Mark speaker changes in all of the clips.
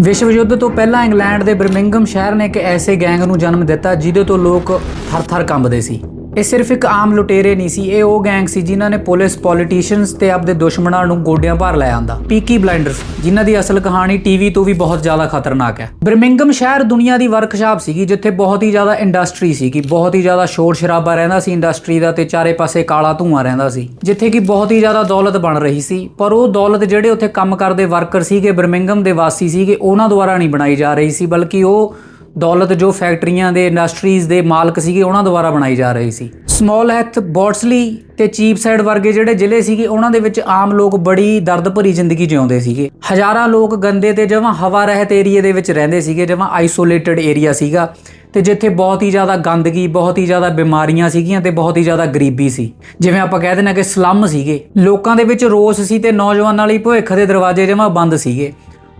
Speaker 1: ਵਿਸ਼ਵ ਯੁੱਧ ਤੋਂ ਪਹਿਲਾਂ ਇੰਗਲੈਂਡ ਦੇ ਬਰਮਿੰਗਮ ਸ਼ਹਿਰ ਨੇ ਇੱਕ ਐਸੇ ਗੈਂਗ ਨੂੰ ਜਨਮ ਦਿੱਤਾ, ਜਿਹਦੇ ਤੋਂ ਲੋਕ ਥਰ-ਥਰ ਕੰਬਦੇ ਸੀ। ਇਹ ਸਿਰਫ ਇੱਕ ਆਮ ਲੁਟੇਰੇ ਨਹੀਂ ਸੀ, ਇਹ ਉਹ ਗੈਂਗ ਸੀ ਜਿਨ੍ਹਾਂ ਨੇ ਪੁਲਿਸ ਪੋਲੀਟੀਸ਼ੀਅਨਸ ਤੇ ਆਪਦੇ ਦੁਸ਼ਮਣਾਂ ਨੂੰ ਗੋਡਿਆਂ ਭਾਰ ਲੈ ਆਂਦਾ। ਪੀਕੀ ਬਲਾਈਂਡਰਸ ਜਿਨ੍ਹਾਂ ਦੀ ਅਸਲ ਕਹਾਣੀ ਟੀਵੀ ਤੋਂ ਵੀ ਬਹੁਤ ਜ਼ਿਆਦਾ ਖਤਰਨਾਕ ਹੈ। ਬਰਮਿੰਗਮ ਸ਼ਹਿਰ ਦੁਨੀਆ ਦੀ ਵਰਕਸ਼ਾਪ ਸੀਗੀ, ਜਿੱਥੇ ਬਹੁਤ ਹੀ ਜ਼ਿਆਦਾ ਇੰਡਸਟਰੀ ਸੀਗੀ, ਬਹੁਤ ਹੀ ਜ਼ਿਆਦਾ ਸ਼ੋਰ ਸ਼ਰਾਬਾ ਰਹਿੰਦਾ ਸੀ ਇੰਡਸਟਰੀ ਦਾ ਤੇ ਚਾਰੇ ਪਾਸੇ ਕਾਲਾ ਧੂਆਂ ਰਹਿੰਦਾ ਸੀ, ਜਿੱਥੇ ਕਿ ਬਹੁਤ ਹੀ ਜ਼ਿਆਦਾ ਦੌਲਤ ਬਣ ਰਹੀ ਸੀ, ਪਰ ਉਹ ਦੌਲਤ ਜਿਹੜੇ ਉੱਥੇ ਕੰਮ ਕਰਦੇ ਵਰਕਰ ਸੀਗੇ ਬਰਮਿੰਗਮ ਦੇ ਵਾਸੀ ਸੀਗੇ, ਉਹਨਾਂ ਦੁਆਰਾ ਨਹੀਂ ਬਣਾਈ ਜਾ ਰਹੀ ਸੀ, ਬਲਕਿ ਉਹ ਦੌਲਤ ਜੋ ਫੈਕਟਰੀਆਂ ਦੇ, ਇੰਡਸਟਰੀਜ਼ ਦੇ ਮਾਲਕ ਸੀਗੇ, ਉਹਨਾਂ ਦੁਆਰਾ ਬਣਾਈ ਜਾ ਰਹੀ ਸੀ। ਸਮਾਲ ਹੈਥ ਬੋਟਸਲੀ ਤੇ ਚੀਪ ਸਾਈਡ ਵਰਗੇ ਜਿਹੜੇ ਜ਼ਿਲ੍ਹੇ ਸੀਗੇ, ਉਹਨਾਂ ਦੇ ਵਿੱਚ ਆਮ ਲੋਕ ਬੜੀ ਦਰਦ ਭਰੀ ਜ਼ਿੰਦਗੀ ਜਿਉਂਦੇ ਸੀਗੇ। ਹਜ਼ਾਰਾਂ ਲੋਕ ਗੰਦੇ ਤੇ ਜਮਾਂ ਹਵਾ ਰਹਿਤ ਏਰੀਏ ਦੇ ਵਿੱਚ ਰਹਿੰਦੇ ਸੀਗੇ, ਜਮਾਂ ਆਈਸੋਲੇਟਡ ਏਰੀਆ ਸੀਗਾ। ਤੇ ਜਿੱਥੇ ਬਹੁਤ ਹੀ ਜ਼ਿਆਦਾ ਗੰਦਗੀ, ਬਹੁਤ ਹੀ ਜ਼ਿਆਦਾ ਬਿਮਾਰੀਆਂ ਸੀਗੀਆਂ ਤੇ ਬਹੁਤ ਹੀ ਜ਼ਿਆਦਾ ਗਰੀਬੀ ਸੀ। ਜਿਵੇਂ ਆਪਾਂ ਕਹਿ ਦਿੰਦੇ ਹਾਂ ਕਿ ਸਲਮ ਸੀਗੇ। ਲੋਕਾਂ ਦੇ ਵਿੱਚ ਰੋਸ ਸੀ ਤੇ ਨੌਜਵਾਨਾਂ ਲਈ ਭਵਿੱਖ ਦੇ ਦਰਵਾਜ਼ੇ ਜਮਾਂ ਬੰਦ ਸੀਗੇ।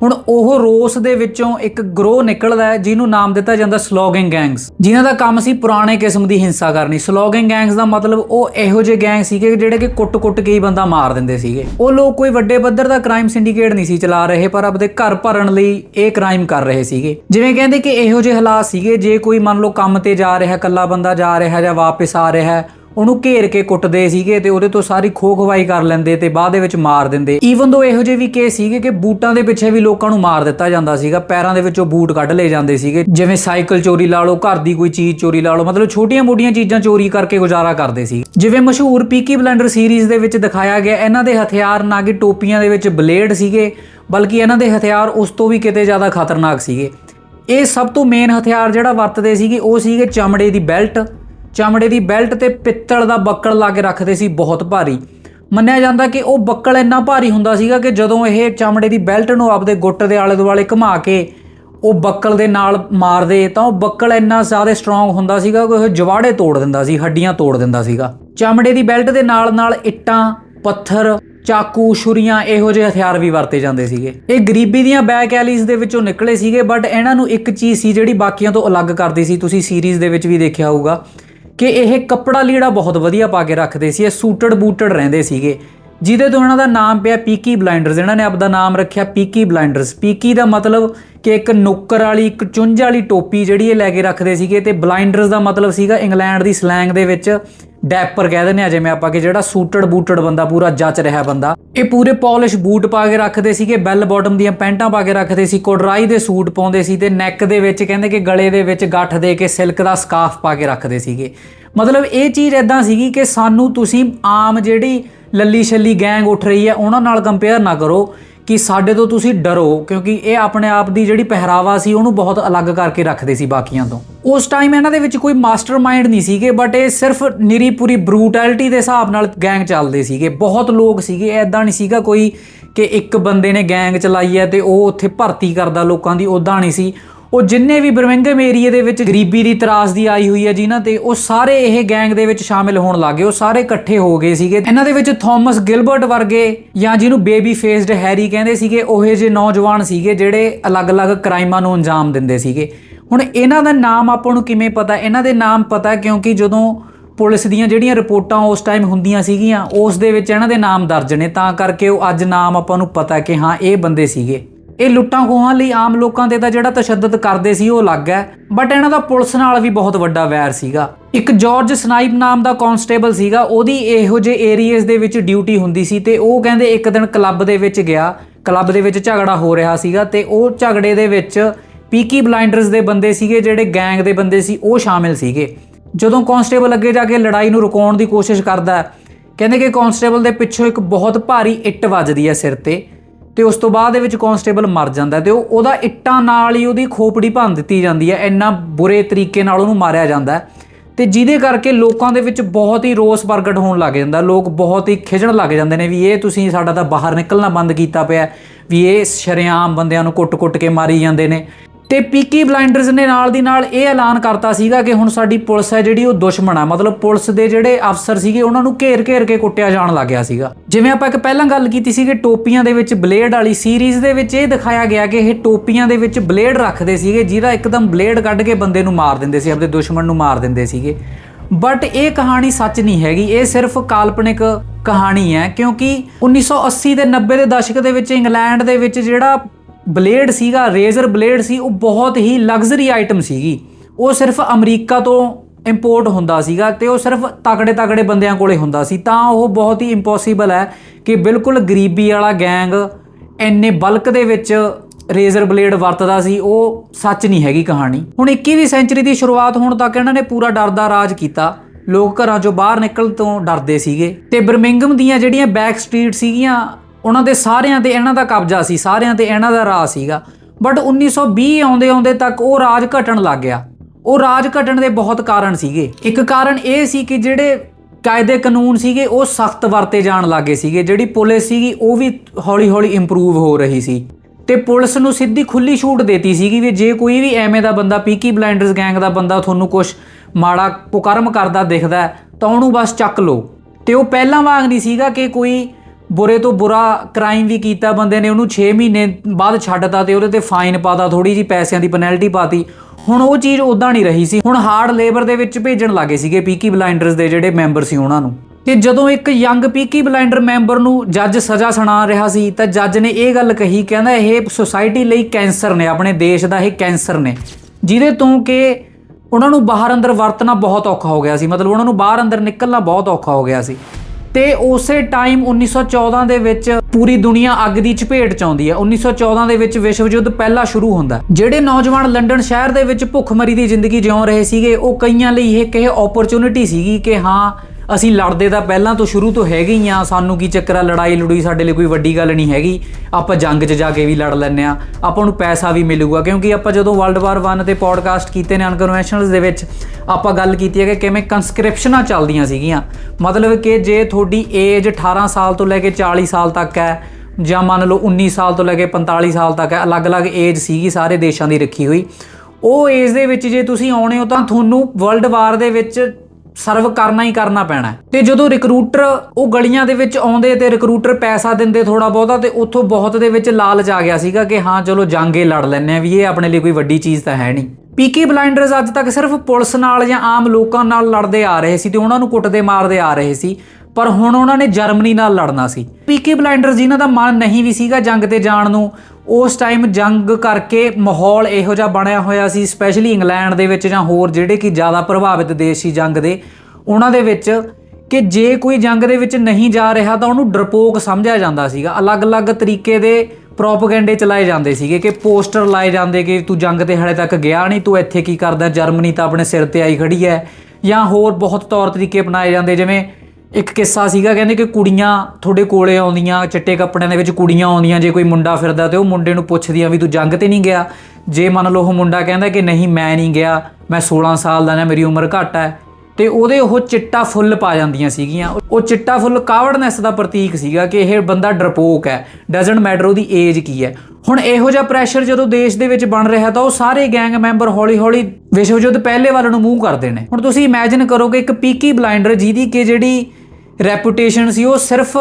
Speaker 1: ਹੁਣ ਉਹ ਰੋਸ ਦੇ ਵਿੱਚੋਂ ਇੱਕ ਗਰੋਹ ਨਿਕਲਦਾ ਹੈ, ਜਿਹਨੂੰ ਨਾਮ ਦਿੱਤਾ ਜਾਂਦਾ ਸਲੋਗਿੰਗ ਗੈਂਗਸ ਜਿਨ੍ਹਾਂ ਦਾ ਕੰਮ ਸੀ ਪੁਰਾਣੇ ਕਿਸਮ ਦੀ ਹਿੰਸਾ ਕਰਨੀ। ਸਲੋਗਿੰਗ ਗੈਂਗਸ ਦਾ ਮਤਲਬ ਉਹ ਇਹੋ ਜਿਹੇ ਗੈਂਗ ਸੀਗੇ ਜਿਹੜੇ ਕਿ ਕੁੱਟ-ਕੁੱਟ ਕੇ ਹੀ ਬੰਦਾ ਮਾਰ ਦਿੰਦੇ ਸੀਗੇ। ਉਹ ਲੋਕ ਕੋਈ ਵੱਡੇ ਪੱਧਰ ਦਾ ਕ੍ਰਾਈਮ ਸਿੰਡੀਕੇਟ ਨਹੀਂ ਸੀ ਚਲਾ ਰਹੇ, ਪਰ ਆਪਦੇ ਘਰ ਭਰਨ ਲਈ ਇਹ ਕ੍ਰਾਈਮ ਕਰ ਰਹੇ ਸੀਗੇ। ਜਿਵੇਂ ਕਹਿੰਦੇ ਕਿ ਇਹੋ ਜਿਹੇ ਹਾਲਾਤ ਸੀਗੇ, ਜੇ ਕੋਈ ਮੰਨ ਲਓ ਕੰਮ ਤੇ ਜਾ ਰਿਹਾ, ਇਕੱਲਾ ਬੰਦਾ ਜਾ ਰਿਹਾ ਜਾਂ ਵਾਪਸ ਆ ਰਿਹਾ ਉਹਨੂੰ ਘੇਰ ਕੇ ਕੁੱਟਦੇ ਸੀਗੇ ਤੇ ਉਹਦੇ ਤੋਂ ਸਾਰੀ ਖੋਹ ਖਵਾਈ ਕਰ ਲੈਂਦੇ ਤੇ ਬਾਅਦ ਦੇ ਵਿੱਚ ਮਾਰ ਦਿੰਦੇ। ਈਵਨ ਦੋ ਇਹੋ ਜਿਹੇ ਵੀ ਕੇਸ ਸੀਗੇ ਕਿ ਬੂਟਾਂ ਦੇ ਪਿੱਛੇ ਵੀ ਲੋਕਾਂ ਨੂੰ ਮਾਰ ਦਿੱਤਾ ਜਾਂਦਾ ਸੀਗਾ, ਪੈਰਾਂ ਦੇ ਵਿੱਚੋਂ ਬੂਟ ਕੱਢ ਲਏ ਜਾਂਦੇ ਸੀਗੇ। ਜਿਵੇਂ ਸਾਈਕਲ ਚੋਰੀ ਲਾ ਲਓ, ਘਰ ਦੀ ਕੋਈ ਚੀਜ਼ ਚੋਰੀ ਲਾ ਲਓ, ਮਤਲਬ ਛੋਟੀਆਂ-ਮੋਟੀਆਂ ਚੀਜ਼ਾਂ ਚੋਰੀ ਕਰਕੇ ਗੁਜ਼ਾਰਾ ਕਰਦੇ ਸੀ। ਜਿਵੇਂ ਮਸ਼ਹੂਰ ਪੀਕੀ ਬਲੈਂਡਰ ਸੀਰੀਜ਼ ਦੇ ਵਿੱਚ ਦਿਖਾਇਆ ਗਿਆ, ਇਹਨਾਂ ਦੇ ਹਥਿਆਰ ਨਾ ਕਿ ਟੋਪੀਆਂ ਦੇ ਵਿੱਚ ਬਲੇਡ ਸੀਗੇ, ਬਲਕਿ ਇਹਨਾਂ ਦੇ ਹਥਿਆਰ ਉਸ ਤੋਂ ਵੀ ਕਿਤੇ ਜ਼ਿਆਦਾ ਖਤਰਨਾਕ ਸੀਗੇ। ਇਹ ਸਭ ਤੋਂ ਮੇਨ ਹਥਿਆਰ ਜਿਹੜਾ ਵਰਤਦੇ ਸੀਗੇ, ਉਹ ਸੀਗੇ ਚਮੜੇ ਦੀ ਬੈਲਟ ਚਮੜੇ ਦੀ ਬੈਲਟ ਤੇ ਪਿੱਤਲ ਦਾ ਬੱਕਲ ਲਾ ਕੇ ਰੱਖਦੇ ਸੀ, ਬਹੁਤ ਭਾਰੀ। ਮੰਨਿਆ ਜਾਂਦਾ ਕਿ ਉਹ ਬੱਕਲ ਇੰਨਾ ਭਾਰੀ ਹੁੰਦਾ ਸੀਗਾ ਕਿ ਜਦੋਂ ਇਹ ਚਮੜੇ ਦੀ ਬੈਲਟ ਨੂੰ ਆਪਦੇ ਗੁੱਟ ਦੇ ਆਲੇ ਦੁਆਲੇ ਘੁਮਾ ਕੇ ਉਹ ਬੱਕਲ ਦੇ ਨਾਲ ਮਾਰਦੇ, ਤਾਂ ਉਹ ਬੱਕਲ ਇੰਨਾ ਜ਼ਿਆਦਾ ਸਟਰੋਂਗ ਹੁੰਦਾ ਸੀਗਾ ਕਿ ਉਹ ਜਵਾੜੇ ਤੋੜ ਦਿੰਦਾ ਸੀ, ਹੱਡੀਆਂ ਤੋੜ ਦਿੰਦਾ ਸੀਗਾ। ਚਮੜੇ ਦੀ ਬੈਲਟ ਦੇ ਨਾਲ ਨਾਲ ਇੱਟਾਂ, ਪੱਥਰ, ਚਾਕੂ, ਛੁਰੀਆਂ ਇਹੋ ਜਿਹੇ ਹਥਿਆਰ ਵੀ ਵਰਤੇ ਜਾਂਦੇ ਸੀਗੇ। ਇਹ ਗਰੀਬੀ ਦੀਆਂ ਬੈਕ ਐਲੀਜ਼ ਦੇ ਵਿੱਚੋਂ ਨਿਕਲੇ ਸੀਗੇ ਬਟ ਇਹਨਾਂ ਨੂੰ ਇੱਕ ਚੀਜ਼ ਸੀ ਜਿਹੜੀ ਬਾਕੀਆਂ ਤੋਂ ਅਲੱਗ ਕਰਦੀ ਸੀ। ਤੁਸੀਂ ਸੀਰੀਜ਼ ਦੇ ਵਿੱਚ ਵੀ ਦੇਖਿਆ ਹੋਊਗਾ। ਕਿ ਇਹ ਕੱਪੜਾ ਲੀੜਾ ਬਹੁਤ ਵਧੀਆ ਪਾ ਕੇ ਰੱਖਦੇ ਸੀ, ਇਹ ਸੂਟਡ ਬੂਟਡ ਰਹਿੰਦੇ ਸੀਗੇ। ਜਿਹਦੇ ਤੋਂ ਇਹਨਾਂ ਦਾ ਨਾਮ ਪਿਆ ਪੀਕੀ ਬਲਾਈਂਡਰਸ ਇਹਨਾਂ ਨੇ ਆਪਦਾ ਨਾਮ ਰੱਖਿਆ ਪੀਕੀ ਬਲਾਈਂਡਰਸ ਪੀਕੀ ਦਾ ਮਤਲਬ ਕਿ ਇੱਕ ਨੁੱਕਰ ਵਾਲੀ, ਇੱਕ ਚੁੰਝ ਵਾਲੀ ਟੋਪੀ ਜਿਹੜੀ ਇਹ ਲੈ ਕੇ ਰੱਖਦੇ ਸੀਗੇ ਤੇ ਬਲਾਈਂਡਰਸ ਦਾ ਮਤਲਬ ਸੀਗਾ ਇੰਗਲੈਂਡ ਦੀ ਸਲੈਂਗ ਦੇ ਵਿੱਚ ਡੈਪਰ ਕਹਿ ਦਿੰਦੇ ਆ, ਜਿਵੇਂ ਆਪਾਂ ਕਿ ਜਿਹੜਾ ਸੂਟਡ ਬੂਟਡ ਬੰਦਾ, ਪੂਰਾ ਜੱਚ ਰਿਹਾ ਬੰਦਾ। ਇਹ ਪੂਰੇ ਪਾਲਿਸ਼ ਬੂਟ ਪਾ ਕੇ ਰੱਖਦੇ ਸੀਗੇ, ਬੈਲ ਬਾਟਮ ਦੀਆਂ ਪੈਂਟਾਂ ਪਾ ਕੇ ਰੱਖਦੇ ਸੀ, ਕੋਡਰਾਈ ਦੇ ਸੂਟ ਪਾਉਂਦੇ ਸੀ ਤੇ ਨੈਕ ਦੇ ਵਿੱਚ ਕਹਿੰਦੇ ਕਿ ਗਲੇ ਦੇ ਵਿੱਚ ਗੱਠ ਦੇ ਕੇ ਸਿਲਕ ਦਾ ਸਕਾਫ ਪਾ ਕੇ ਰੱਖਦੇ ਸੀਗੇ। ਮਤਲਬ ਇਹ ਚੀਜ਼ ਐਦਾਂ ਸੀਗੀ ਕਿ ਸਾਨੂੰ ਤੁਸੀਂ ਆਮ ਜਿਹੜੀ ਲੱਲੀ ਛੱਲੀ ਗੈਂਗ ਉੱਠ ਰਹੀ ਹੈ, ਉਹਨਾਂ ਨਾਲ ਕੰਪੇਅਰ ਨਾ ਕਰੋ। ਕਿ ਸਾਡੇ ਤੋਂ ਤੁਸੀਂ ਡਰੋ, ਕਿਉਂਕਿ ਇਹ ਆਪਣੇ ਆਪ ਦੀ ਜਿਹੜੀ ਪਹਿਰਾਵਾ ਸੀ, ਉਹਨੂੰ ਬਹੁਤ ਅਲੱਗ ਕਰਕੇ ਰੱਖਦੇ ਸੀ ਬਾਕੀਆਂ ਤੋਂ। ਉਸ ਟਾਈਮ ਇਹਨਾਂ ਦੇ ਵਿੱਚ ਕੋਈ ਮਾਸਟਰਮਾਈਂਡ ਨਹੀਂ ਸੀਗੇ ਬਟ ਇਹ ਸਿਰਫ ਨਿਰੀ ਪੂਰੀ ਬਰੂਟੈਲਿਟੀ ਦੇ ਹਿਸਾਬ ਨਾਲ ਗੈਂਗ ਚੱਲਦੇ ਸੀਗੇ। ਬਹੁਤ ਲੋਕ ਸੀਗੇ ਐਦਾਂ ਨਹੀਂ ਸੀਗਾ ਕੋਈ ਕਿ ਇੱਕ ਬੰਦੇ ਨੇ ਗੈਂਗ ਚਲਾਈ ਹੈ ਤੇ ਉਹ ਉੱਥੇ ਭਰਤੀ ਕਰਦਾ ਲੋਕਾਂ ਦੀ ਉਦਾਂ ਨਹੀਂ ਸੀ। ਉਹ ਜਿੰਨੇ ਵੀ ਬਰਮਿੰਗਮ ਏਰੀਏ ਦੇ ਵਿੱਚ ਗਰੀਬੀ ਦੀ ਤਰਾਸਦੀ ਆਈ ਹੋਈ ਹੈ ਜਿਨ੍ਹਾਂ ਤੇ ਉਹ ਸਾਰੇ ਇਹ ਗੈਂਗ ਦੇ ਵਿੱਚ ਸ਼ਾਮਿਲ ਹੋਣ ਲੱਗੇ ਉਹ ਸਾਰੇ ਇਕੱਠੇ ਹੋ ਗਏ ਸੀਗੇ। ਇਹਨਾਂ ਦੇ ਵਿੱਚ ਥਾਮਸ ਗਿਲਬਰਟ ਵਰਗੇ ਜਾਂ ਜਿਹਨੂੰ ਬੇਬੀ ਫੇਸਡ ਹੈਰੀ ਕਹਿੰਦੇ ਸੀਗੇ, ਉਹੇ ਜਿਹੇ ਨੌਜਵਾਨ ਸੀਗੇ ਜਿਹੜੇ ਅਲੱਗ-ਅਲੱਗ ਕ੍ਰਾਈਮਾਂ ਨੂੰ ਅੰਜਾਮ ਦਿੰਦੇ ਸੀਗੇ। ਹੁਣ ਇਹਨਾਂ ਦਾ ਨਾਮ ਆਪਾਂ ਨੂੰ ਕਿਵੇਂ ਪਤਾ? ਇਹਨਾਂ ਦੇ ਨਾਮ ਪਤਾ ਕਿਉਂਕਿ ਜਦੋਂ ਪੁਲਿਸ ਦੀਆਂ ਜਿਹੜੀਆਂ ਰਿਪੋਰਟਾਂ ਉਸ ਟਾਈਮ ਹੁੰਦੀਆਂ ਸੀਗੀਆਂ, ਉਸ ਦੇ ਵਿੱਚ ਇਹਨਾਂ ਦੇ ਨਾਮ ਦਰਜ ਨੇ। ਤਾਂ ਕਰਕੇ ਉਹ ਅੱਜ ਨਾਮ ਆਪਾਂ ਨੂੰ ਪਤਾ ਕਿ ਹਾਂ, ਇਹ ਬੰਦੇ ਸੀਗੇ। ਇਹ ਲੁੱਟਾਂ ਖੋਹਾਂ ਲਈ ਆਮ ਲੋਕਾਂ ਤੇ ਤਾਂ ਜਿਹੜਾ ਤਸ਼ੱਦਦ ਕਰਦੇ ਸੀ ਉਹ ਅਲੱਗ ਹੈ ਬਟ ਇਹਨਾਂ ਦਾ ਪੁਲਿਸ ਨਾਲ ਵੀ ਬਹੁਤ ਵੱਡਾ ਵੈਰ ਸੀਗਾ। ਇੱਕ ਜਾਰਜ ਸਨਾਈਪ ਨਾਮ ਦਾ ਕਾਂਸਟੇਬਲ ਸੀਗਾ, ਉਹਦੀ ਇਹੋ ਜਿਹੇ ਏਰੀਆਜ਼ ਦੇ ਵਿੱਚ ਡਿਊਟੀ ਹੁੰਦੀ ਸੀ ਤੇ ਉਹ ਕਹਿੰਦੇ ਇੱਕ ਦਿਨ ਕਲੱਬ ਦੇ ਵਿੱਚ ਗਿਆ ਕਲੱਬ ਦੇ ਵਿੱਚ ਝਗੜਾ ਹੋ ਰਿਹਾ ਸੀਗਾ ਤੇ ਉਹ ਝਗੜੇ ਦੇ ਵਿੱਚ ਪੀਕੀ ਬਲਾਈਂਡਰਸ ਦੇ ਬੰਦੇ ਸੀਗੇ, ਜਿਹੜੇ ਗੈਂਗ ਦੇ ਬੰਦੇ ਸੀ, ਉਹ ਸ਼ਾਮਿਲ ਸੀਗੇ। ਜਦੋਂ ਕਾਂਸਟੇਬਲ ਅੱਗੇ ਜਾ ਕੇ ਲੜਾਈ ਨੂੰ ਰੁਕਾਉਣ ਦੀ ਕੋਸ਼ਿਸ਼ ਕਰਦਾ ਕਹਿੰਦੇ ਕਿ ਕਾਂਸਟੇਬਲ ਦੇ ਪਿੱਛੋਂ ਇੱਕ ਬਹੁਤ ਭਾਰੀ ਇੱਟ ਵੱਜਦੀ ਹੈ ਸਿਰ ਤੇ। ਤੇ ਉਸ ਤੋਂ ਬਾਅਦ ਦੇ ਵਿੱਚ ਕਾਂਸਟੇਬਲ ਮਰ ਜਾਂਦਾ ਤੇ ਉਹ ਉਹਦਾ ਇੱਟਾਂ ਨਾਲ ਹੀ ਉਹਦੀ ਖੋਪੜੀ ਭੰਨ ਦਿੱਤੀ ਜਾਂਦੀ ਹੈ, ਇੰਨਾ ਬੁਰੇ ਤਰੀਕੇ ਨਾਲ ਉਹਨੂੰ ਮਾਰਿਆ ਜਾਂਦਾ ਹੈ। ਤੇ ਜਿਹਦੇ ਕਰਕੇ ਲੋਕਾਂ ਦੇ ਵਿੱਚ ਬਹੁਤ ਹੀ ਰੋਸ ਪ੍ਰਗਟ ਹੋਣ ਲੱਗ ਜਾਂਦਾ, ਲੋਕ ਬਹੁਤ ਹੀ ਖਿਜਣ ਲੱਗ ਜਾਂਦੇ ਨੇ ਵੀ ਇਹ ਤੁਸੀਂ ਸਾਡਾ ਤਾਂ ਬਾਹਰ ਨਿਕਲਣਾ ਬੰਦ ਕੀਤਾ ਪਿਆ ਵੀ ਇਹ ਸ਼ਰੇਆਮ ਬੰਦਿਆਂ ਨੂੰ ਕੁੱਟ-ਕੁੱਟ ਕੇ ਮਾਰੀ ਜਾਂਦੇ ਨੇ। ਤੇ ਪੀਕੀ ਬਲਾਈਂਡਰਸ ਨੇ ਨਾਲ ਦੀ ਨਾਲ ਇਹ ਐਲਾਨ ਕਰਤਾ ਸੀਗਾ ਕਿ ਹੁਣ ਸਾਡੀ ਪੁਲਿਸ ਹੈ ਜਿਹੜੀ ਉਹ ਦੁਸ਼ਮਣ ਆ। ਮਤਲਬ ਪੁਲਿਸ ਦੇ ਜਿਹੜੇ ਅਫਸਰ ਸੀਗੇ, ਉਹਨਾਂ ਨੂੰ ਘੇਰ-ਘੇਰ ਕੇ ਕੁੱਟਿਆ ਜਾਣ ਲੱਗ ਗਿਆ ਸੀਗਾ। ਜਿਵੇਂ ਆਪਾਂ ਇੱਕ ਪਹਿਲਾਂ ਗੱਲ ਕੀਤੀ ਸੀ ਕਿ ਟੋਪੀਆਂ ਦੇ ਵਿੱਚ ਬਲੇਡ ਵਾਲੀ ਸੀਰੀਜ਼ ਦੇ ਵਿੱਚ ਇਹ ਦਿਖਾਇਆ ਗਿਆ ਕਿ ਇਹ ਟੋਪੀਆਂ ਦੇ ਵਿੱਚ ਬਲੇਡ ਰੱਖਦੇ ਸੀਗੇ, ਜਿਹਦਾ ਇੱਕਦਮ ਬਲੇਡ ਕੱਢ ਕੇ ਬੰਦੇ ਨੂੰ ਮਾਰ ਦਿੰਦੇ ਸੀ ਆਪਣੇ ਦੁਸ਼ਮਣ ਨੂੰ ਮਾਰ ਦਿੰਦੇ ਸੀਗੇ। ਬਟ ਇਹ ਕਹਾਣੀ ਸੱਚ ਨਹੀਂ ਹੈਗੀ, ਇਹ ਸਿਰਫ ਕਾਲਪਨਿਕ ਕਹਾਣੀ ਹੈ, ਕਿਉਂਕਿ 1980 ਦੇ 90 ਦੇ ਦਸ਼ਕ ਦੇ ਵਿੱਚ ਇੰਗਲੈਂਡ ਦੇ ਵਿੱਚ ਜਿਹੜਾ ਬਲੇਡ ਸੀਗਾ, ਰੇਜ਼ਰ ਬਲੇਡ ਸੀ, ਉਹ ਬਹੁਤ ਹੀ ਲਗਜ਼ਰੀ ਆਈਟਮ ਸੀਗੀ। ਉਹ ਸਿਰਫ ਅਮਰੀਕਾ ਤੋਂ ਇੰਪੋਰਟ ਹੁੰਦਾ ਸੀਗਾ ਤੇ ਉਹ ਸਿਰਫ ਤਕੜੇ ਤਕੜੇ ਬੰਦਿਆਂ ਕੋਲੇ ਹੁੰਦਾ ਸੀ। ਤਾਂ ਉਹ ਬਹੁਤ ਹੀ ਇੰਪੋਸੀਬਲ ਹੈ ਕਿ ਬਿਲਕੁਲ ਗਰੀਬੀ ਵਾਲਾ ਗੈਂਗ ਇੰਨੇ ਬਲਕ ਦੇ ਵਿੱਚ ਰੇਜ਼ਰ ਬਲੇਡ ਵਰਤਦਾ ਸੀ, ਉਹ ਸੱਚ ਨਹੀਂ ਹੈਗੀ ਕਹਾਣੀ। ਹੁਣ 21ਵੀਂ ਸੈਂਚਰੀ ਦੀ ਸ਼ੁਰੂਆਤ ਹੋਣ ਤੱਕ ਇਹਨਾਂ ਨੇ ਪੂਰਾ ਡਰ ਦਾ ਰਾਜ ਕੀਤਾ। ਲੋਕ ਘਰਾਂ ਚੋਂ ਬਾਹਰ ਨਿਕਲਣ ਤੋਂ ਡਰਦੇ ਸੀਗੇ। ਤੇ ਬਰਮਿੰਗਮ ਦੀਆਂ ਜਿਹੜੀਆਂ ਬੈਕ ਸਟਰੀਟ ਸੀਗੀਆਂ ਉਹਨਾਂ ਦੇ ਸਾਰਿਆਂ ਤੇ ਇਹਨਾਂ ਦਾ ਕਬਜ਼ਾ ਸੀ, ਸਾਰਿਆਂ ਤੇ ਇਹਨਾਂ ਦਾ ਰਾਜ ਸੀਗਾ। ਬਟ 1920 ਆਉਂਦੇ ਆਉਂਦੇ ਤੱਕ ਉਹ ਰਾਜ ਘਟਣ ਲੱਗ ਗਿਆ। ਉਹ ਰਾਜ ਘਟਣ ਦੇ ਬਹੁਤ ਕਾਰਨ ਸੀਗੇ। ਇੱਕ ਕਾਰਨ ਇਹ ਸੀ ਕਿ ਜਿਹੜੇ ਕਾਇਦੇ ਕਾਨੂੰਨ ਸੀਗੇ, ਉਹ ਸਖਤ ਵਰਤੇ ਜਾਣ ਲੱਗੇ ਸੀਗੇ। ਜਿਹੜੀ ਪੁਲਿਸ ਸੀਗੀ, ਉਹ ਵੀ ਹੌਲੀ-ਹੌਲੀ ਇੰਪਰੂਵ ਹੋ ਰਹੀ ਸੀ। ਤੇ ਪੁਲਿਸ ਨੂੰ ਸਿੱਧੀ ਖੁੱਲੀ ਛੂਟ ਦੇਤੀ ਸੀਗੀ ਵੀ ਜੇ ਕੋਈ ਵੀ ਐਵੇਂ ਦਾ ਬੰਦਾ ਪੀਕੀ ਬਲਾਈਂਡਰਸ ਗੈਂਗ ਦਾ ਬੰਦਾ ਤੁਹਾਨੂੰ ਕੁਝ ਮਾੜਾ ਕੁਕਰਮ ਕਰਦਾ, ਦਿਖਦਾ ਤਾਂ ਉਹਨੂੰ ਬਸ ਚੱਕ ਲਓ। ਤੇ ਉਹ ਪਹਿਲਾਂ ਵਾਂਗ ਨਹੀਂ ਸੀਗਾ ਕਿ ਕੋਈ ਬੁਰੇ ਤੋਂ ਬੁਰਾ ਕ੍ਰਾਈਮ ਵੀ ਕੀਤਾ ਬੰਦੇ ਨੇ, ਉਹਨੂੰ 6 ਮਹੀਨੇ ਬਾਅਦ ਛੱਡਤਾ ਤੇ ਉਹਦੇ ਤੇ ਫਾਈਨ ਪਾਤਾ ਥੋੜੀ ਜੀ ਪੈਸਿਆਂ ਦੀ ਪੈਨਲਟੀ ਪਾਤੀ। ਹੁਣ ਉਹ ਚੀਜ਼ ਉਦਾਂ ਨਹੀਂ ਰਹੀ ਸੀ। ਹੁਣ ਹਾਰਡ ਲੇਬਰ ਦੇ ਵਿੱਚ ਭੇਜਣ ਲੱਗੇ ਸੀਗੇ ਪੀਕੀ ਬਲਾਈਂਡਰਸ ਦੇ ਜਿਹੜੇ ਮੈਂਬਰ ਸੀ ਉਹਨਾਂ ਨੂੰ। ਤੇ ਜਦੋਂ ਇੱਕ ਯੰਗ ਪੀਕੀ ਬਲਾਈਂਡਰ ਮੈਂਬਰ ਨੂੰ ਜੱਜ ਸਜ਼ਾ ਸੁਣਾ ਰਿਹਾ ਸੀ, ਤਾਂ ਜੱਜ ਨੇ ਇਹ ਗੱਲ ਕਹੀ, ਕਹਿੰਦਾ ਇਹ ਸੋਸਾਇਟੀ ਲਈ ਕੈਂਸਰ ਨੇ, ਆਪਣੇ ਦੇਸ਼ ਦਾ ਇਹ ਕੈਂਸਰ ਨੇ। ਜਿਹਦੇ ਤੋਂ ਕਿ ਉਹਨਾਂ ਨੂੰ ਬਾਹਰ ਅੰਦਰ ਵਰਤਣਾ ਬਹੁਤ ਔਖਾ ਹੋ ਗਿਆ ਸੀ। ਮਤਲਬ ਉਹਨਾਂ ਨੂੰ ਬਾਹਰ ਅੰਦਰ ਨਿਕਲਣਾ ਬਹੁਤ ਔਖਾ ਹੋ ਗਿਆ ਸੀ। ਤੇ ਉਸੇ ਟਾਈਮ 1914 ਦੇ ਵਿੱਚ ਪੂਰੀ ਦੁਨੀਆ ਅੱਗ ਦੀ ਚਪੇਟ ਚ ਆਉਂਦੀ ਹੈ। 1914 ਦੇ ਵਿੱਚ ਵਿਸ਼ਵ ਯੁੱਧ ਪਹਿਲਾ ਸ਼ੁਰੂ ਹੁੰਦਾ ਜਿਹੜੇ ਨੌਜਵਾਨ ਲੰਡਨ ਸ਼ਹਿਰ ਦੇ ਵਿੱਚ ਭੁੱਖਮਰੀ ਦੀ ਜ਼ਿੰਦਗੀ ਜਿਉਂ ਰਹੇ ਸੀਗੇ, ਉਹ ਕਈਆਂ ਲਈ ਇਹ ਕਿ ਓਪਰਚੁਨਿਟੀ ਸੀਗੀ ਕਿ ਹਾਂ ਅਸੀਂ ਲੜਦੇ ਤਾਂ ਪਹਿਲਾਂ ਤੋਂ ਸ਼ੁਰੂ ਤੋਂ ਹੈਗੇ ਹੀ ਆ ਸਾਨੂੰ ਕੀ ਚੱਕਰ ਆ, ਲੜਾਈ ਲੜੂਈ ਸਾਡੇ ਲਈ ਕੋਈ ਵੱਡੀ ਗੱਲ ਨਹੀਂ ਹੈਗੀ। ਆਪਾਂ ਜੰਗ 'ਚ ਜਾ ਕੇ ਵੀ ਲੜ ਲੈਂਦੇ ਆ ਆਪਾਂ ਨੂੰ ਪੈਸਾ ਵੀ ਮਿਲੂਗਾ, ਕਿਉਂਕਿ ਆਪਾਂ ਜਦੋਂ ਵਰਲਡ ਵਾਰ 1 ਤੇ ਪੋਡਕਾਸਟ ਕੀਤੇ ਨੇ ਅਨਕਨਵੈਨਸ਼ਨਲਸ ਦੇ ਵਿੱਚ, ਆਪਾਂ ਗੱਲ ਕੀਤੀ ਹੈ ਕਿ ਕਿਵੇਂ ਕਨਸਕ੍ਰਿਪਸ਼ਨਾਂ ਚੱਲਦੀਆਂ ਸੀਗੀਆਂ। ਮਤਲਬ ਕਿ ਜੇ ਤੁਹਾਡੀ ਏਜ 18 ਸਾਲ ਤੋਂ ਲੈ ਕੇ 40 ਸਾਲ ਤੱਕ ਹੈ, ਜਾਂ ਮੰਨ ਲਓ 19 ਸਾਲ ਤੋਂ ਲੈ ਕੇ 45 ਸਾਲ ਤੱਕ ਹੈ, ਅਲੱਗ-ਅਲੱਗ ਏਜ ਸੀਗੀ ਸਾਰੇ ਦੇਸ਼ਾਂ ਦੀ ਰੱਖੀ ਹੋਈ, ਉਹ ਏਜ ਦੇ ਵਿੱਚ ਜੇ ਤੁਸੀਂ ਆਉਣੇ ਹੋ ਤਾਂ ਤੁਹਾਨੂੰ ਵਰਲਡ ਵਾਰ ਦੇ ਵਿੱਚ ਸਰਵ ਕਰਨਾ ਹੀ ਕਰਨਾ ਪੈਣਾ ਤੇ ਜਦੋਂ ਰਿਕਰੂਟਰ ਉਹ ਗਲੀਆਂ ਦੇ ਵਿੱਚ ਆਉਂਦੇ ਤੇ ਰਿਕਰੂਟਰ ਪੈਸਾ ਦਿੰਦੇ ਥੋੜਾ ਬਹੁਤਾ ਤੇ ਉੱਥੋਂ ਬਹੁਤ ਦੇ ਵਿੱਚ ਲਾਲਚ ਆ ਗਿਆ ਸੀਗਾ ਕਿ ਹਾਂ, ਚਲੋ ਜੰਗੇ ਲੜ ਲੈਣੇ ਆ ਵੀ ਇਹ ਆਪਣੇ ਲਈ ਕੋਈ ਵੱਡੀ ਚੀਜ਼ ਤਾਂ ਹੈ ਨਹੀਂ। ਪੀਕੇ ਬਲਾਈਂਡਰਸ ਅੱਜ ਤੱਕ ਸਿਰਫ ਪੁਲਿਸ ਨਾਲ ਜਾਂ ਆਮ ਲੋਕਾਂ ਨਾਲ ਲੜਦੇ ਆ ਰਹੇ ਸੀ ਤੇ ਉਹਨਾਂ ਨੂੰ ਕੁੱਟਦੇ ਮਾਰਦੇ ਆ ਰਹੇ ਸੀ। ਪਰ ਹੁਣ ਉਹਨਾਂ ਨੇ ਜਰਮਨੀ ਨਾਲ ਲੜਨਾ ਸੀ। ਪੀਕੀ ਬਲਾਈਂਡਰਸ ਜਿਨ੍ਹਾਂ ਦਾ ਮਨ ਨਹੀਂ ਵੀ ਸੀਗਾ ਜੰਗ ਤੇ ਜਾਣ ਨੂੰ, ਉਸ ਟਾਈਮ ਜੰਗ ਕਰਕੇ ਮਾਹੌਲ ਇਹੋ ਜਿਹਾ ਬਣਿਆ ਹੋਇਆ ਸੀ ਸਪੈਸ਼ਲੀ ਇੰਗਲੈਂਡ ਦੇ ਵਿੱਚ ਜਾਂ ਹੋਰ ਜਿਹੜੇ ਕਿ ਜ਼ਿਆਦਾ ਪ੍ਰਭਾਵਿਤ ਦੇਸ਼ ਸੀ ਜੰਗ ਦੇ, ਉਹਨਾਂ ਦੇ ਵਿੱਚ ਕਿ ਜੇ ਕੋਈ ਜੰਗ ਦੇ ਵਿੱਚ ਨਹੀਂ ਜਾ ਰਿਹਾ ਤਾਂ ਉਹਨੂੰ ਡਰਪੋਕ ਸਮਝਿਆ ਜਾਂਦਾ ਸੀਗਾ। ਅਲੱਗ-ਅਲੱਗ ਤਰੀਕੇ ਦੇ ਪ੍ਰੋਪਗੈਂਡੇ ਚਲਾਏ ਜਾਂਦੇ ਸੀਗੇ ਕਿ ਪੋਸਟਰ ਲਾਏ ਜਾਂਦੇ ਕਿ ਤੂੰ ਜੰਗ ਤੇ ਹਲੇ ਤੱਕ ਗਿਆ ਨਹੀਂ, ਤੂੰ ਇੱਥੇ ਕੀ ਕਰਦਾ, ਜਰਮਨੀ ਤਾਂ ਆਪਣੇ ਸਿਰ ਤੇ ਆਈ ਖੜੀ ਹੈ ਜਾਂ ਹੋਰ ਬਹੁਤ ਤੌਰ ਤਰੀਕੇ ਅਪਣਾਏ ਜਾਂਦੇ, ਜਿਵੇਂ ਇੱਕ ਕਿੱਸਾ ਸੀਗਾ, ਕਹਿੰਦੇ ਕਿ ਕੁੜੀਆਂ ਤੁਹਾਡੇ ਕੋਲੇ ਆਉਂਦੀਆਂ, ਚਿੱਟੇ ਕੱਪੜਿਆਂ ਦੇ ਵਿੱਚ ਕੁੜੀਆਂ ਆਉਂਦੀਆਂ, ਜੇ ਕੋਈ ਮੁੰਡਾ ਫਿਰਦਾ ਤੇ ਉਹ ਮੁੰਡੇ ਨੂੰ ਪੁੱਛਦੀਆਂ ਵੀ ਤੂੰ ਜੰਗ ਤੇ ਨਹੀਂ ਗਿਆ? ਜੇ ਮੰਨ ਲਓ ਉਹ ਮੁੰਡਾ ਕਹਿੰਦਾ ਕਿ ਨਹੀਂ, ਮੈਂ ਨਹੀਂ ਗਿਆ, ਮੈਂ 16 ਸਾਲ ਦਾ ਨਾ, ਮੇਰੀ ਉਮਰ ਘੱਟ ਹੈ ਤੇ ਉਹਦੇ ਉਹ ਚਿੱਟਾ ਫੁੱਲ ਪਾ ਜਾਂਦੀਆਂ ਸੀਗੀਆਂ। ਉਹ ਚਿੱਟਾ ਫੁੱਲ ਕਾਵੜਨੈਸ ਦਾ ਪ੍ਰਤੀਕ ਸੀਗਾ ਕਿ ਇਹ ਬੰਦਾ ਡਰਪੋਕ ਹੈ। ਡਸਨਟ ਮੈਟਰ ਉਹਦੀ ਏਜ ਕੀ ਹੈ। ਹੁਣ ਇਹੋ ਜਿਹਾ ਪ੍ਰੈਸ਼ਰ ਜਦੋਂ ਦੇਸ਼ ਦੇ ਵਿੱਚ ਬਣ ਰਿਹਾ ਤਾਂ ਉਹ ਸਾਰੇ ਗੈਂਗ ਮੈਂਬਰ ਹੌਲੀ-ਹੌਲੀ ਵਿਸ਼ਵ ਯੁੱਧ ਪਹਿਲੇ ਵੱਲ ਨੂੰ ਮੂੰਹ ਕਰਦੇ ਨੇ। ਹੁਣ ਤੁਸੀਂ ਇਮੇਜਿਨ ਕਿ ਇੱਕ ਪੀਕੀ ਬਲਾਈਂਡਰ ਜਿਹਦੀ ਕਿ ਜਿਹੜੀ ਰੈਪੂਟੇਸ਼ਨ ਸੀ ਉਹ ਸਿਰਫ